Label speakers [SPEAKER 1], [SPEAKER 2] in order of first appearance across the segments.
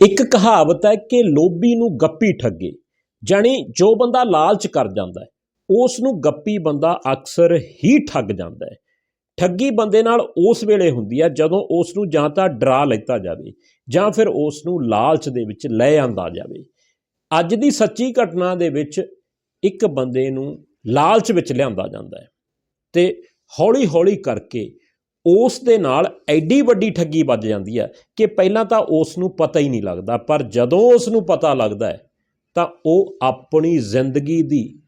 [SPEAKER 1] ਇੱਕ ਕਹਾਵਤ ਹੈ ਕਿ ਲੋਭੀ ਨੂੰ ਗੱਪੀ ਠੱਗੇ, ਜਾਣੀ ਜੋ ਬੰਦਾ ਲਾਲਚ ਕਰ ਜਾਂਦਾ ਹੈ, ਉਸ ਨੂੰ ਗੱਪੀ ਬੰਦਾ ਅਕਸਰ ਹੀ ਠੱਗ ਜਾਂਦਾ ਹੈ। ਠੱਗੀ ਬੰਦੇ ਨਾਲ ਉਸ ਵੇਲੇ ਹੁੰਦੀ ਹੈ ਜਦੋਂ ਉਸ ਨੂੰ ਜਾਂ ਤਾਂ ਡਰਾ ਲੈਤਾ ਜਾਵੇ ਜਾਂ ਫਿਰ ਉਸ ਨੂੰ ਲਾਲਚ ਦੇ ਵਿੱਚ ਲੈ ਆਂਦਾ ਜਾਵੇ। ਅੱਜ ਦੀ ਸੱਚੀ ਘਟਨਾ ਦੇ ਵਿੱਚ ਇੱਕ ਬੰਦੇ ਨੂੰ ਲਾਲਚ ਵਿੱਚ ਲਿਆਂਦਾ ਜਾਂਦਾ ਹੈ ਤੇ ਹੌਲੀ-ਹੌਲੀ ਕਰਕੇ ਉਸ ਦੇ ਨਾਲ ਐਡੀ ਵੱਡੀ ਠੱਗੀ ਵੱਜ ਜਾਂਦੀ ਹੈ ਕਿ ਪਹਿਲਾਂ ਤਾਂ ਉਸ ਨੂੰ ਪਤਾ ਹੀ ਨਹੀਂ ਲੱਗਦਾ, ਪਰ ਜਦੋਂ ਉਸ ਨੂੰ ਪਤਾ ਲੱਗਦਾ ਹੈ, ਤਾਂ ਉਹ ਆਪਣੀ ਜ਼ਿੰਦਗੀ ਦੀ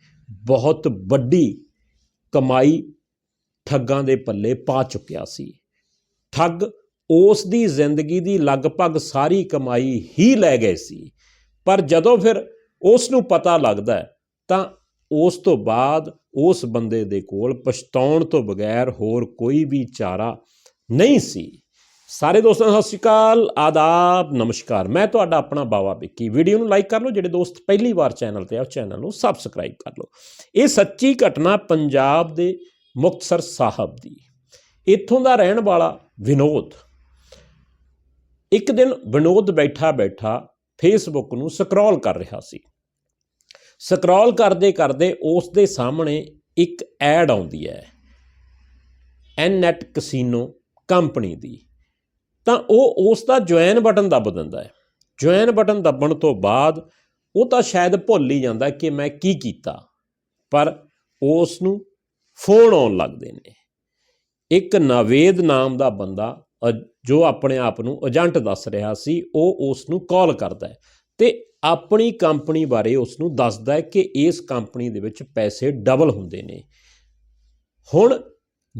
[SPEAKER 1] ਬਹੁਤ ਵੱਡੀ ਕਮਾਈ ਠੱਗਾਂ ਦੇ ਪੱਲੇ ਪਾ ਚੁੱਕਿਆ ਸੀ। ਠੱਗ ਉਸ ਦੀ ਜ਼ਿੰਦਗੀ ਦੀ ਲਗਭਗ ਸਾਰੀ ਕਮਾਈ ਹੀ ਲੈ ਗਏ ਸੀ। ਪਰ ਜਦੋਂ ਫਿਰ ਉਸ ਨੂੰ ਪਤਾ ਲੱਗਦਾ ਤਾਂ ਉਸ ਤੋਂ ਬਾਅਦ ਉਸ ਬੰਦੇ ਦੇ ਕੋਲ ਪਛਤਾਉਣ ਤੋਂ ਬਗੈਰ ਹੋਰ ਕੋਈ ਵੀ ਚਾਰਾ ਨਹੀਂ ਸੀ। ਸਾਰੇ ਦੋਸਤਾਂ, ਸਤਿ ਸ਼੍ਰੀ ਅਕਾਲ, ਆਦਾਬ, ਨਮਸਕਾਰ। ਮੈਂ ਤੁਹਾਡਾ ਆਪਣਾ ਬਾਵਾ ਵਿੱਕੀ। ਵੀਡੀਓ ਨੂੰ ਲਾਈਕ ਕਰ ਲਓ, ਜਿਹੜੇ ਦੋਸਤ ਪਹਿਲੀ ਵਾਰ ਚੈਨਲ ਤੇ ਆ, ਉਹ ਚੈਨਲ ਨੂੰ ਸਬਸਕ੍ਰਾਈਬ ਕਰ ਲਓ। ਇਹ ਸੱਚੀ ਘਟਨਾ ਪੰਜਾਬ ਦੇ ਮੁਕਤਸਰ ਸਾਹਿਬ ਦੀ। ਇੱਥੋਂ ਦਾ ਰਹਿਣ ਵਾਲਾ ਵਿਨੋਦ। ਇੱਕ ਦਿਨ ਵਿਨੋਦ ਬੈਠਾ ਬੈਠਾ ਫੇਸਬੁੱਕ ਨੂੰ ਸਕਰੋਲ ਕਰ ਰਿਹਾ ਸੀ। ਸਕਰੋਲ ਕਰਦੇ ਕਰਦੇ ਉਸ ਦੇ ਸਾਹਮਣੇ ਇੱਕ ਐਡ ਆਉਂਦੀ ਹੈ। ਐਨਨੈਟ ਕਸੀਨੋ ਕੰਪਨੀ ਦੀ। ਤਾਂ ਉਹ ਉਸ ਦਾ ਜੁਆਇਨ ਬਟਨ ਦੱਬ ਦਿੰਦਾ ਹੈ। ਜੁਆਇਨ ਬਟਨ ਦੱਬਣ ਤੋਂ ਬਾਅਦ ਉਹ ਤਾਂ ਸ਼ਾਇਦ ਭੁੱਲ ਹੀ ਜਾਂਦਾ ਕਿ ਮੈਂ ਕੀ ਕੀਤਾ। ਪਰ ਉਸ ਨੂੰ ਫੋਨ ਆਉਣ ਲੱਗਦੇ ਨੇ। ਇੱਕ ਨਵੇਦ ਨਾਮ ਦਾ ਬੰਦਾ, ਅ- ਜੋ ਆਪਣੇ ਆਪ ਨੂੰ ਏਜੰਟ ਦੱਸ ਰਿਹਾ ਸੀ, ਉਹ ਉਸ ਨੂੰ ਕਾਲ ਕਰਦਾ ਹੈ। ਤੇ ਆਪਣੀ ਕੰਪਨੀ ਬਾਰੇ ਉਸ ਨੂੰ ਦੱਸਦਾ ਹੈ ਕਿ ਇਸ ਕੰਪਨੀ ਦੇ ਵਿੱਚ ਪੈਸੇ ਡਬਲ ਹੁੰਦੇ ਨੇ। ਹੁਣ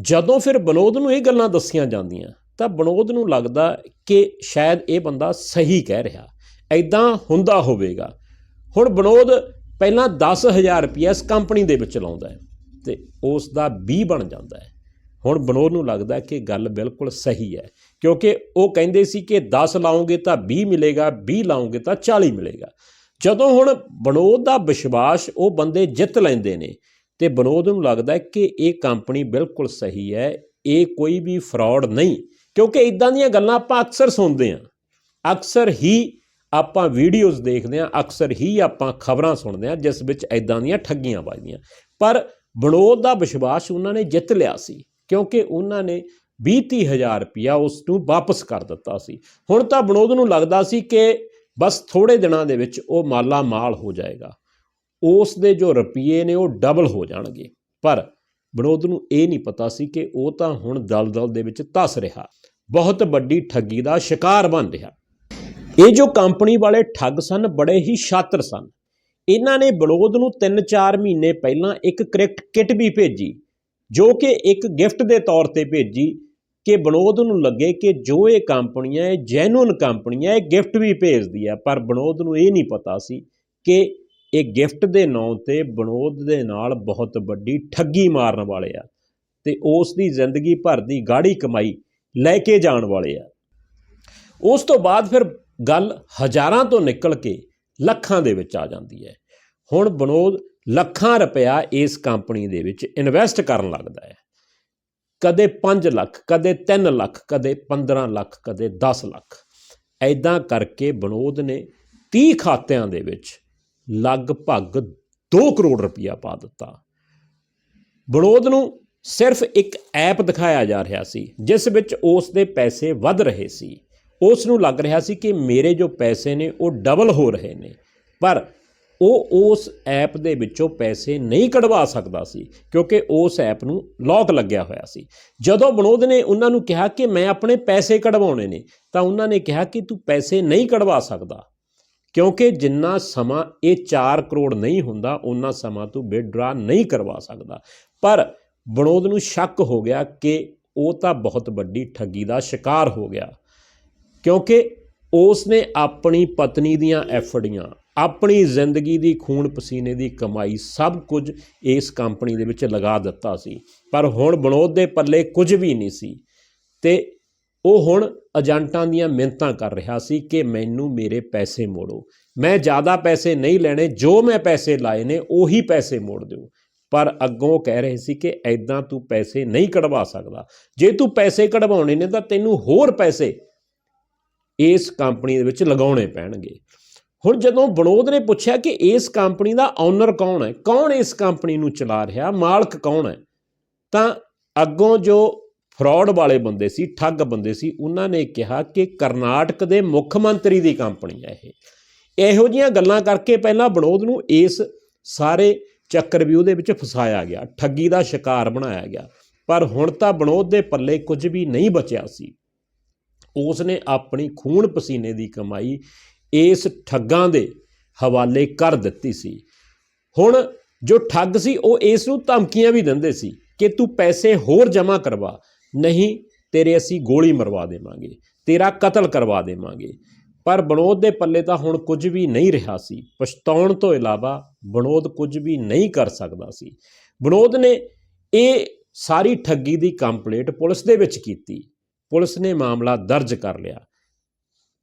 [SPEAKER 1] ਜਦੋਂ ਫਿਰ ਬਨੋਦ ਨੂੰ ਇਹ ਗੱਲਾਂ ਦੱਸੀਆਂ ਜਾਂਦੀਆਂ, ਤਾਂ ਬਨੋਦ ਨੂੰ ਲੱਗਦਾ ਕਿ ਸ਼ਾਇਦ ਇਹ ਬੰਦਾ ਸਹੀ ਕਹਿ ਰਿਹਾ। ਐਦਾਂ ਹੁੰਦਾ ਹੋਵੇਗਾ। ਹੁਣ ਬਨੋਦ ਪਹਿਲਾਂ 10000 ਰੁਪਏ ਇਸ ਕੰਪਨੀ ਦੇ ਵਿੱਚ ਲਾਉਂਦਾ ਹੈ ਤੇ ਉਸ ਦਾ 20 ਬਣ ਜਾਂਦਾ ਹੈ। ਹੁਣ ਬਨੋਦ ਨੂੰ ਲੱਗਦਾ ਕਿ ਗੱਲ ਬਿਲਕੁਲ ਸਹੀ ਹੈ। ਕਿਉਂਕਿ ਉਹ ਕਹਿੰਦੇ ਸੀ ਕਿ 10 ਲਾਓਗੇ ਤਾਂ 20 ਮਿਲੇਗਾ 20 ਲਾਉਂਗੇ ਤਾਂ 40 ਮਿਲੇਗਾ। ਜਦੋਂ ਹੁਣ ਬਨੋਦ ਦਾ ਵਿਸ਼ਵਾਸ ਉਹ ਬੰਦੇ ਜਿੱਤ ਲੈਂਦੇ ਨੇ ਤੇ ਬਨੋਦ ਨੂੰ ਲੱਗਦਾ ਕਿ ਇਹ ਕੰਪਨੀ ਬਿਲਕੁਲ ਸਹੀ ਹੈ, ਇਹ ਕੋਈ ਵੀ ਫਰਾਡ ਨਹੀਂ। ਕਿਉਂਕਿ ਇਦਾਂ ਦੀਆਂ ਗੱਲਾਂ ਆਪਾਂ ਅਕਸਰ ਸੁਣਦੇ ਹਾਂ। ਅਕਸਰ ਹੀ ਆਪਾਂ ਵੀਡੀਓਜ਼ ਦੇਖਦੇ ਹਾਂ, ਅਕਸਰ ਹੀ ਆਪਾਂ ਖਬਰਾਂ ਸੁਣਦੇ ਹਾਂ, ਜਿਸ ਵਿੱਚ ਇਦਾਂ ਦੀਆਂ ਠੱਗੀਆਂ ਵੱਜਦੀਆਂ। ਪਰ ਬਨੋਦ ਦਾ ਵਿਸ਼ਵਾਸ ਉਹਨਾਂ ਨੇ ਜਿੱਤ ਲਿਆ ਸੀ, ਕਿਉਂਕਿ ਉਹਨਾਂ ਨੇ 20 ਹਜ਼ਾਰ ਰੁਪਇਆ ਉਸ ਨੂੰ ਵਾਪਸ ਕਰ ਦਿੱਤਾ ਸੀ। ਹੁਣ ਤਾਂ ਬਨੋਦ ਨੂੰ ਲੱਗਦਾ ਸੀ ਕਿ ਬਸ ਥੋੜੇ ਦਿਨਾਂ ਦੇ ਵਿੱਚ ਉਹ ਮਾਲਾ ਮਾਲ ਹੋ ਜਾਏਗਾ। ਉਸ ਦੇ ਜੋ ਰੁਪਏ ਨੇ ਉਹ ਡਬਲ ਹੋ ਜਾਣਗੇ। ਪਰ ਬਨੋਦ ਨੂੰ ਇਹ ਨਹੀਂ ਪਤਾ ਸੀ ਕਿ ਉਹ ਤਾਂ ਹੁਣ ਦਲਦਲ ਦੇ ਵਿੱਚ ਧਸ ਰਿਹਾ। ਬਹੁਤ ਵੱਡੀ ਠੱਗੀ ਦਾ ਸ਼ਿਕਾਰ ਬਣ ਰਿਹਾ। ਇਹ ਜੋ ਕੰਪਨੀ ਵਾਲੇ ਠੱਗ ਸਨ, ਬੜੇ ਹੀ ਸ਼ਾਤਰ ਸਨ। ਇਹਨਾਂ ਨੇ ਬਨੋਦ ਨੂੰ 3-4 ਮਹੀਨੇ ਪਹਿਲਾਂ ਇੱਕ ਕ੍ਰਿਕਟ ਕਿੱਟ ਵੀ ਭੇਜੀ, ਜੋ ਕਿ ਇੱਕ ਗਿਫਟ ਦੇ ਤੌਰ ਤੇ ਭੇਜੀ ਕਿ ਬਨੋਦ ਨੂੰ ਲੱਗੇ ਕਿ ਜੋ ਇਹ ਕੰਪਨੀਆਂ, ਇਹ ਜੈਨੂਨ ਕੰਪਨੀਆਂ, ਇਹ ਗਿਫਟ ਵੀ ਭੇਜਦੀ ਹੈ ਪਰ ਬਨੋਦ ਨੂੰ ਇਹ ਨਹੀਂ ਪਤਾ ਸੀ ਕਿ ਇਹ ਗਿਫਟ ਦੇ ਨਾਂ ਤੇ ਬਨੋਦ ਦੇ ਨਾਲ ਬਹੁਤ ਵੱਡੀ ਠੱਗੀ ਮਾਰਨ ਵਾਲੇ ਆ ਤੇ ਉਸ ਦੀ ਜ਼ਿੰਦਗੀ ਭਰ ਦੀ ਗਾੜੀ ਕਮਾਈ ਲੈ ਕੇ ਜਾਣ ਵਾਲੇ ਆ। ਉਸ ਤੋਂ ਬਾਅਦ ਫਿਰ ਗੱਲ ਹਜ਼ਾਰਾਂ ਤੋਂ ਨਿਕਲ ਕੇ ਲੱਖਾਂ ਦੇ ਵਿੱਚ ਆ ਜਾਂਦੀ ਹੈ। ਹੁਣ ਬਨੋਦ ਲੱਖਾਂ ਰੁਪਇਆ ਇਸ ਕੰਪਨੀ ਦੇ ਵਿੱਚ ਇਨਵੈਸਟ ਕਰਨ ਲੱਗਦਾ ਹੈ। ਕਦੇ 5 ਲੱਖ, ਕਦੇ 3 ਲੱਖ, ਕਦੇ 15 ਲੱਖ, ਕਦੇ 10 ਲੱਖ। ਐਦਾਂ ਕਰਕੇ ਬਨੋਦ ਨੇ 30 ਖਾਤਿਆਂ ਦੇ ਵਿੱਚ ਲਗਭਗ 2 ਕਰੋੜ ਰੁਪਇਆ ਪਾ ਦਿੱਤਾ। ਬਨੋਦ ਨੂੰ ਸਿਰਫ ਇੱਕ ਐਪ ਦਿਖਾਇਆ ਜਾ ਰਿਹਾ ਸੀ, ਜਿਸ ਵਿੱਚ ਉਸ ਦੇ ਪੈਸੇ ਵੱਧ ਰਹੇ ਸੀ। ਉਸ ਨੂੰ ਲੱਗ ਰਿਹਾ ਸੀ ਕਿ ਮੇਰੇ ਜੋ ਪੈਸੇ ਨੇ ਉਹ ਡਬਲ ਹੋ ਰਹੇ ਨੇ। ਪਰ ਉਹ ਉਸ ਐਪ ਦੇ ਵਿੱਚੋਂ ਪੈਸੇ ਨਹੀਂ ਕਢਵਾ ਸਕਦਾ ਸੀ, ਕਿਉਂਕਿ ਉਸ ਐਪ ਨੂੰ ਲੌਕ ਲੱਗਿਆ ਹੋਇਆ ਸੀ। ਜਦੋਂ ਬਨੋਦ ਨੇ ਉਹਨਾਂ ਨੂੰ ਕਿਹਾ ਕਿ ਮੈਂ ਆਪਣੇ ਪੈਸੇ ਕਢਵਾਉਣੇ ਨੇ, ਤਾਂ ਉਹਨਾਂ ਨੇ ਕਿਹਾ ਕਿ ਤੂੰ ਪੈਸੇ ਨਹੀਂ ਕਢਵਾ ਸਕਦਾ, ਕਿਉਂਕਿ ਜਿੰਨਾ ਸਮਾਂ ਇਹ 4 ਕਰੋੜ ਨਹੀਂ ਹੁੰਦਾ ਉਹਨਾਂ ਸਮਾਂ ਤੂੰ ਵਿਡਰਾ ਨਹੀਂ ਕਰਵਾ ਸਕਦਾ। ਪਰ ਬਨੋਦ ਨੂੰ ਸ਼ੱਕ ਹੋ ਗਿਆ ਕਿ ਉਹ ਤਾਂ ਬਹੁਤ ਵੱਡੀ ਠੱਗੀ ਦਾ ਸ਼ਿਕਾਰ ਹੋ ਗਿਆ, ਕਿਉਂਕਿ ਉਸ ਨੇ ਆਪਣੀ ਪਤਨੀ ਦੀਆਂ ਐਫੜੀਆਂ ਆਪਣੀ ਜ਼ਿੰਦਗੀ ਦੀ ਖੂਨ ਪਸੀਨੇ ਦੀ ਕਮਾਈ ਸਭ ਕੁਝ ਇਸ ਕੰਪਨੀ ਦੇ ਵਿੱਚ ਲਗਾ ਦਿੱਤਾ ਸੀ। ਪਰ ਹੁਣ ਬਨੋਦ ਦੇ ਪੱਲੇ ਕੁਝ ਵੀ ਨਹੀਂ ਸੀ ਤੇ ਉਹ ਹੁਣ ਏਜੰਟਾਂ ਦੀਆਂ ਮਿਹਨਤਾਂ ਕਰ ਰਿਹਾ ਸੀ ਕਿ ਮੈਨੂੰ ਮੇਰੇ ਪੈਸੇ ਮੋੜੋ। ਮੈਂ ਜ਼ਿਆਦਾ ਪੈਸੇ ਨਹੀਂ ਲੈਣੇ, ਜੋ ਮੈਂ ਪੈਸੇ ਲਾਏ ਨੇ ਉਹੀ ਪੈਸੇ ਮੋੜ ਦਿਓ। ਪਰ ਅੱਗੋਂ ਕਹਿ ਰਹੇ ਸੀ ਕਿ ਐਦਾਂ ਤੂੰ ਪੈਸੇ ਨਹੀਂ ਕਢਵਾ ਸਕਦਾ। ਜੇ ਤੂੰ ਪੈਸੇ ਕਢਵਾਉਣੇ ਨੇ ਤਾਂ ਤੈਨੂੰ ਹੋਰ ਪੈਸੇ ਇਸ ਕੰਪਨੀ ਦੇ ਵਿੱਚ ਲਗਾਉਣੇ ਪੈਣਗੇ। ਹੁਣ ਜਦੋਂ ਵਿਨੋਦ ਨੇ ਪੁੱਛਿਆ ਕਿ ਇਸ ਕੰਪਨੀ ਦਾ ਓਨਰ ਕੌਣ ਹੈ, ਕੌਣ ਇਸ ਕੰਪਨੀ ਨੂੰ ਚਲਾ ਰਿਹਾ, ਮਾਲਕ ਕੌਣ ਹੈ, ਤਾਂ ਅੱਗੋਂ ਜੋ ਫਰਾਡ ਵਾਲੇ ਬੰਦੇ ਸੀ, ਠੱਗ ਬੰਦੇ ਸੀ, ਉਹਨਾਂ ਨੇ ਕਿਹਾ ਕਿ ਕਰਨਾਟਕ ਦੇ ਮੁੱਖ ਮੰਤਰੀ ਦੀ ਕੰਪਨੀ ਹੈ ਇਹ। ਇਹੋ ਜੀਆਂ ਗੱਲਾਂ ਕਰਕੇ ਪਹਿਲਾਂ ਵਿਨੋਦ ਨੂੰ ਇਸ ਸਾਰੇ ਚੱਕਰ ਚੱਕਰਵਿਊਹ ਦੇ ਵਿੱਚ ਫਸਾਇਆ ਗਿਆ, ਠੱਗੀ ਦਾ ਸ਼ਿਕਾਰ ਬਣਾਇਆ ਗਿਆ। ਪਰ ਹੁਣ ਤਾਂ ਵਿਨੋਦ ਦੇ ਪੱਲੇ ਕੁਝ ਵੀ ਨਹੀਂ ਬਚਿਆ ਸੀ। ਉਸ ਨੇ ਆਪਣੀ ਖੂਨ ਪਸੀਨੇ ਦੀ ਕਮਾਈ ਇਸ ਠੱਗਾਂ ਦੇ ਹਵਾਲੇ ਕਰ ਦਿੱਤੀ ਸੀ। ਹੁਣ ਜੋ ਠੱਗ ਸੀ, ਉਹ ਇਸ ਨੂੰ ਧਮਕੀਆਂ ਵੀ ਦਿੰਦੇ ਸੀ ਕਿ ਤੂੰ ਪੈਸੇ ਹੋਰ ਜਮ੍ਹਾਂ ਕਰਵਾ, ਨਹੀਂ ਤੇਰੇ ਅਸੀਂ ਗੋਲੀ ਮਰਵਾ ਦੇਵਾਂਗੇ, ਤੇਰਾ ਕਤਲ ਕਰਵਾ ਦੇਵਾਂਗੇ। ਪਰ ਵਿਨੋਦ ਦੇ ਪੱਲੇ ਤਾਂ ਹੁਣ ਕੁਝ ਵੀ ਨਹੀਂ ਰਿਹਾ ਸੀ। ਪਛਤਾਉਣ ਤੋਂ ਇਲਾਵਾ ਵਿਨੋਦ ਕੁਝ ਵੀ ਨਹੀਂ ਕਰ ਸਕਦਾ ਸੀ। ਵਿਨੋਦ ਨੇ ਇਹ ਸਾਰੀ ਠੱਗੀ ਦੀ ਕੰਪਲੇਂਟ ਪੁਲਿਸ ਦੇ ਵਿੱਚ ਕੀਤੀ। ਪੁਲਿਸ ਨੇ ਮਾਮਲਾ ਦਰਜ ਕਰ ਲਿਆ।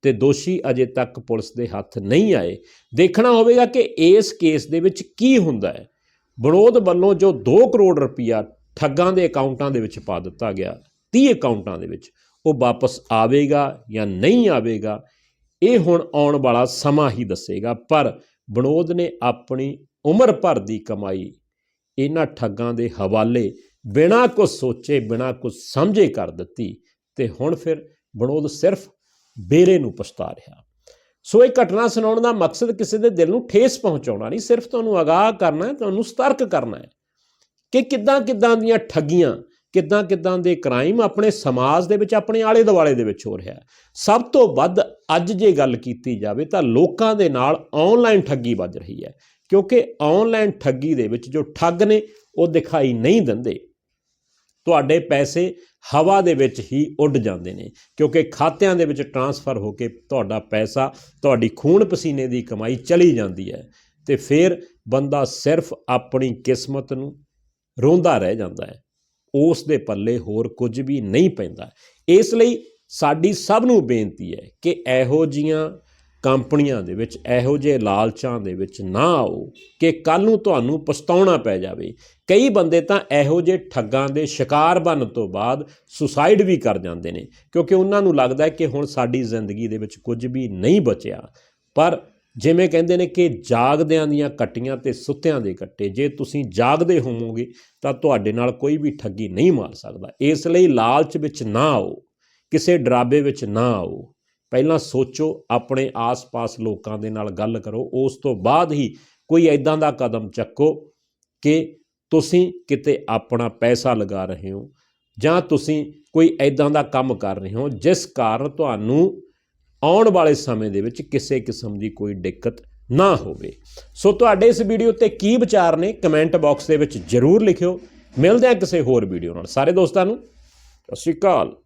[SPEAKER 1] ਤੇ ਦੋਸ਼ੀ ਅਜੇ ਤੱਕ ਪੁਲਿਸ ਦੇ ਹੱਥ ਨਹੀਂ ਆਏ। ਦੇਖਣਾ ਹੋਵੇਗਾ ਕਿ ਇਸ ਕੇਸ ਦੇ ਵਿੱਚ ਕੀ ਹੁੰਦਾ ਹੈ। ਵਿਨੋਦ ਵੱਲੋਂ ਜੋ 2 ਕਰੋੜ ਰੁਪਇਆ ਠੱਗਾਂ ਦੇ ਅਕਾਊਂਟਾਂ ਦੇ ਵਿੱਚ ਪਾ ਦਿੱਤਾ ਗਿਆ 30 ਅਕਾਊਂਟਾਂ ਦੇ ਵਿੱਚ, ਉਹ ਵਾਪਸ ਆਵੇਗਾ ਜਾਂ ਨਹੀਂ ਆਵੇਗਾ, ਇਹ ਹੁਣ ਆਉਣ ਵਾਲਾ ਸਮਾਂ ਹੀ ਦੱਸੇਗਾ। ਪਰ ਵਿਨੋਦ ਨੇ ਆਪਣੀ ਉਮਰ ਭਰ ਦੀ ਕਮਾਈ ਇਹਨਾਂ ਠੱਗਾਂ ਦੇ ਹਵਾਲੇ ਬਿਨਾਂ ਕੁਝ ਸੋਚੇ, ਬਿਨਾਂ ਕੁਝ ਸਮਝੇ ਕਰ ਦਿੱਤੀ ਤੇ ਹੁਣ ਫਿਰ ਵਿਨੋਦ ਸਿਰਫ ਬੇਰੇ ਨੂੰ ਪਛਤਾ ਰਿਹਾ। ਸੋ ਇਹ ਘਟਨਾ ਸੁਣਾਉਣ ਦਾ ਮਕਸਦ ਕਿਸੇ ਦੇ ਦਿਲ ਨੂੰ ਠੇਸ ਪਹੁੰਚਾਉਣਾ ਨਹੀਂ, ਸਿਰਫ ਤੁਹਾਨੂੰ ਅਗਾਹ ਕਰਨਾ ਹੈ, ਤੁਹਾਨੂੰ ਸਤਰਕ ਕਰਨਾ ਹੈ ਕਿ ਕਿੱਦਾਂ ਕਿੱਦਾਂ ਦੀਆਂ ਠੱਗੀਆਂ, ਕਿੱਦਾਂ ਕਿੱਦਾਂ ਦੇ ਕ੍ਰਾਈਮ ਆਪਣੇ ਸਮਾਜ ਦੇ ਵਿੱਚ, ਆਪਣੇ ਆਲੇ ਦੁਆਲੇ ਦੇ ਵਿੱਚ ਹੋ ਰਿਹਾ ਹੈ। ਸਭ ਤੋਂ ਵੱਧ ਅੱਜ ਜੇ ਗੱਲ ਕੀਤੀ ਜਾਵੇ ਤਾਂ ਲੋਕਾਂ ਦੇ ਨਾਲ ਆਨਲਾਈਨ ਠੱਗੀ ਵੱਜ ਰਹੀ ਹੈ। ਕਿਉਂਕਿ ਆਨਲਾਈਨ ਠੱਗੀ ਦੇ ਵਿੱਚ ਜੋ ਠੱਗ ਨੇ, ਉਹ ਦਿਖਾਈ ਨਹੀਂ ਦਿੰਦੇ। ਤੁਹਾਡੇ ਪੈਸੇ ਹਵਾ ਦੇ ਵਿੱਚ ਹੀ ਉੱਡ ਜਾਂਦੇ ਨੇ, ਕਿਉਂਕਿ ਖਾਤਿਆਂ ਦੇ ਵਿੱਚ ਟਰਾਂਸਫਰ ਹੋ ਕੇ ਤੁਹਾਡਾ ਪੈਸਾ, ਤੁਹਾਡੀ ਖੂਨ ਪਸੀਨੇ ਦੀ ਕਮਾਈ ਚਲੀ ਜਾਂਦੀ ਹੈ ਤੇ ਫਿਰ ਬੰਦਾ ਸਿਰਫ ਆਪਣੀ ਕਿਸਮਤ ਨੂੰ ਰੋਂਦਾ ਰਹਿ ਜਾਂਦਾ ਹੈ। ਉਸ ਦੇ ਪੱਲੇ ਹੋਰ ਕੁਝ ਵੀ ਨਹੀਂ ਪੈਂਦਾ। ਇਸ ਲਈ ਸਾਡੀ ਸਭ ਨੂੰ ਬੇਨਤੀ ਹੈ ਕਿ ਇਹੋ ਜੀਆਂ ਕੰਪਨੀਆਂ ਦੇ ਵਿੱਚ ਇਹੋ ਜਿਹੇ ਲਾਲਚਾਂ ਦੇ ਵਿੱਚ ਨਾ ਆਓ ਕਿ ਕੱਲ ਨੂੰ ਤੁਹਾਨੂੰ ਪਛਤਾਉਣਾ ਪੈ ਜਾਵੇ। ਕਈ ਬੰਦੇ ਤਾਂ ਇਹੋ ਜਿਹੇ ਠੱਗਾਂ ਦੇ ਸ਼ਿਕਾਰ ਬਣਨ ਤੋਂ ਬਾਅਦ ਸੁਸਾਈਡ ਵੀ ਕਰ ਜਾਂਦੇ ਨੇ, ਕਿਉਂਕਿ ਉਹਨਾਂ ਨੂੰ ਲੱਗਦਾ ਹੈ ਕਿ ਹੁਣ ਸਾਡੀ ਜ਼ਿੰਦਗੀ ਦੇ ਵਿੱਚ ਕੁਝ ਵੀ ਨਹੀਂ ਬਚਿਆ। ਪਰ ਜਿਵੇਂ ਕਹਿੰਦੇ ਨੇ ਕਿ ਜਾਗਦਿਆਂ ਦੀਆਂ ਕੱਟੀਆਂ ਤੇ ਸੁੱਤਿਆਂ ਦੇ ਕੱਟੇ, ਜੇ ਤੁਸੀਂ ਜਾਗਦੇ ਹੋਵੋਗੇ ਤਾਂ ਤੁਹਾਡੇ ਨਾਲ ਕੋਈ ਵੀ ਠੱਗੀ ਨਹੀਂ ਮਾਰ ਸਕਦਾ। ਇਸ ਲਈ ਲਾਲਚ ਵਿੱਚ ਨਾ ਆਓ, ਕਿਸੇ ਡਰਾਬੇ ਵਿੱਚ ਨਾ ਆਓ। ਪਹਿਲਾਂ ਸੋਚੋ, ਆਪਣੇ ਆਸ-ਪਾਸ ਲੋਕਾਂ ਦੇ ਨਾਲ ਗੱਲ ਕਰੋ, ਉਸ ਤੋਂ ਬਾਅਦ ਹੀ ਕੋਈ ਐਦਾਂ ਦਾ ਕਦਮ ਚੱਕੋ ਕਿ ਤੁਸੀਂ ਕਿਤੇ ਆਪਣਾ ਪੈਸਾ ਲਗਾ ਰਹੇ ਹੋ ਜਾਂ ਤੁਸੀਂ ਕੋਈ ਐਦਾਂ ਦਾ ਕੰਮ ਕਰ ਰਹੇ ਹੋ, ਜਿਸ ਕਾਰਨ ਤੁਹਾਨੂੰ ਆਉਣ ਵਾਲੇ ਸਮੇਂ ਦੇ ਵਿੱਚ ਕਿਸੇ ਕਿਸਮ ਦੀ ਕੋਈ ਦਿੱਕਤ ਨਾ ਹੋਵੇ। ਸੋ ਤੁਹਾਡੇ ਇਸ ਵੀਡੀਓ ਤੇ ਕੀ ਵਿਚਾਰ ਨੇ, ਕਮੈਂਟ ਬਾਕਸ ਦੇ ਵਿੱਚ ਜਰੂਰ ਲਿਖਿਓ। ਮਿਲਦੇ ਹਾਂ ਕਿਸੇ ਹੋਰ ਵੀਡੀਓ ਨਾਲ। ਸਾਰੇ ਦੋਸਤਾਂ ਨੂੰ, ਸਤਿ ਸ਼੍ਰੀ ਅਕਾਲ।